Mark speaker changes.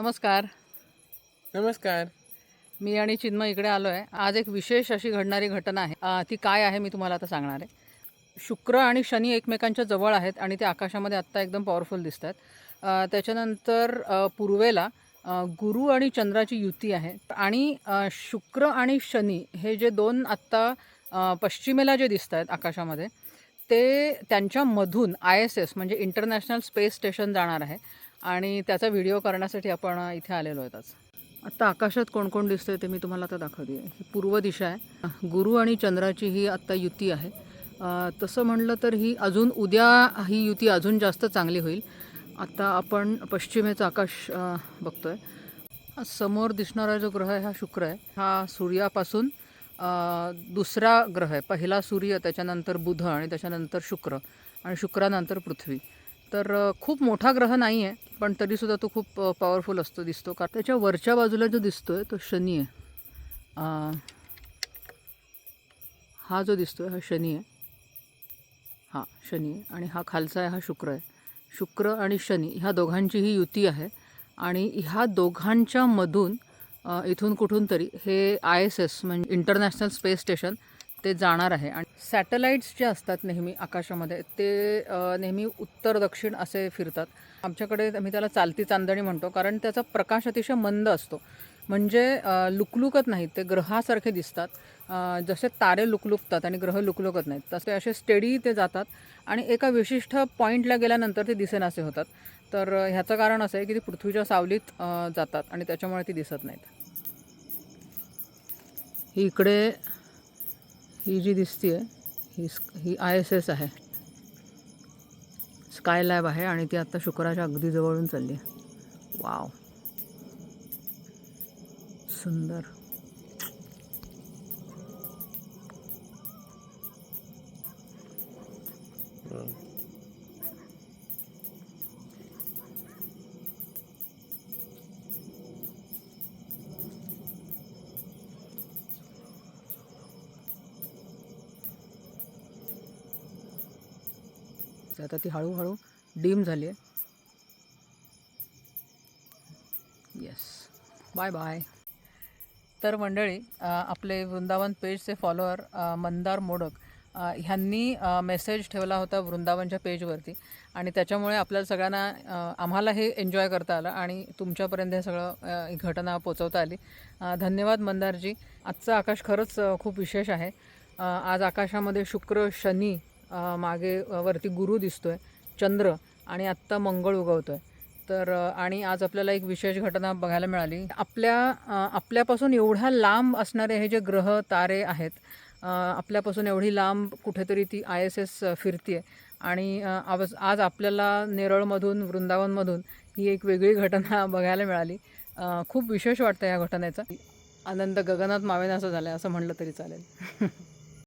Speaker 1: नमस्कार.
Speaker 2: नमस्कार.
Speaker 1: मी आणि चिन्मय इकडे आलो आहे आज एक विशेष अशी घडणारी घटना आहे. ती काय आहे मी तुम्हाला आता सांगणार आहे. शुक्र आणि शनी एकमेकांच्या जवळ आहेत आणि ते आकाशामध्ये आत्ता एकदम पॉवरफुल दिसत आहेत त्याच्यानंतर पूर्वेला गुरु आणि चंद्राची युती आहे. आणि शुक्र आणि शनी हे जे दोन आत्ता पश्चिमेला जे दिसत आहेत आकाशामध्ये ते त्यांच्यामधून आय एस एस म्हणजे इंटरनॅशनल स्पेस स्टेशन जाणार आहे. आणि त्याचा व्हिडिओ करण्यासाठी आपण इथे आलेलो आहेत आज. आत्ता आकाशात कोण कोण दिसतंय ते मी तुम्हाला आता दाखवते ही पूर्व दिशा आहे. गुरु आणि चंद्राची ही आत्ता युती आहे. तसं म्हणलं तर ही अजून उद्या ही युती अजून जास्त चांगली होईल. आता आपण पश्चिमेचं आकाश बघतोय. समोर दिसणारा जो ग्रह आहे हा शुक्र आहे. हा सूर्यापासून दुसरा ग्रह आहे. पहिला सूर्य त्याच्यानंतर बुध आणि त्याच्यानंतर शुक्र आणि शुक्रानंतर पृथ्वी. तर खूप मोठा ग्रह नाही आहे पण तरीसुद्धा तो खूप पॉवरफुल असतो दिसतो. कारण त्याच्या वरच्या बाजूला जो दिसतो आहे तो शनी आहे. हा जो दिसतो आहे हा शनी आहे. हा शनी आहे. आणि हा खालचा आहे हा शुक्र आहे. शुक्र आणि शनी ह्या दोघांची ही युती आहे. आणि ह्या दोघांच्या मधून इथून कुठून तरी हे आय एस एस म्हणजे इंटरनॅशनल स्पेस स्टेशन ते जाणार आहे. आणि सॅटेलाईट्स जे असतात नेहमी आकाशामध्ये ते नेहमी उत्तर दक्षिण असे फिरतात. आमच्याकडे आम्ही त्याला चालती चांदणी म्हणतो कारण त्याचा प्रकाश अतिशय मंद असतो. म्हणजे लुकलुकत नाहीत ते ग्रहासारखे दिसतात. जसे तारे लुकलुकतात आणि ग्रह लुकलुकत नाहीत तसे असे स्टेडी ते जातात. आणि एका विशिष्ट पॉईंटला गेल्यानंतर ते दिसेनासे होतात. तर ह्याचं कारण असं आहे की ती पृथ्वीच्या सावलीत जातात आणि त्याच्यामुळे ती दिसत नाहीत. इकडे ही जी दिसते ही ही आय एस एस आहे. स्काय लॅब आहे आणि ती आत्ता शुक्राच्या अगदी जवळून चालली आहे. वाव. सुंदर. करायचं आता ती हळूहळू डीम झाली आहे. येस बाय बाय तर मंडळी आपले वृंदावन पेजचे फॉलोअर मंदार मोडक ह्यांनी मेसेज ठेवला होता वृंदावनच्या पेजवरती. आणि त्याच्यामुळे आपल्याला सगळ्यांना आम्हाला हे एन्जॉय करता आलं आणि तुमच्यापर्यंत हे सगळं ही घटना पोचवता आली. धन्यवाद मंदारजी. आजचं आकाश खरंच खूप विशेष आहे. आज आकाशामध्ये शुक्र शनी मागे वरती गुरु दिसतोय चंद्र आणि आत्ता मंगळ उगवतोय. तर आणि आज आपल्याला एक विशेष घटना बघायला मिळाली. आपल्या आपल्यापासून एवढ्या लांब असणारे हे जे ग्रह तारे आहेत आपल्यापासून एवढी लांब कुठेतरी ती आय एस एस फिरते आणि आज आज आपल्याला नेरळमधून वृंदावनमधून ही एक वेगळी घटना बघायला मिळाली. खूप विशेष वाटतं या घटनेचा. आनंद गगनात मावेनासा झाला असं म्हणलं तरी चालेल.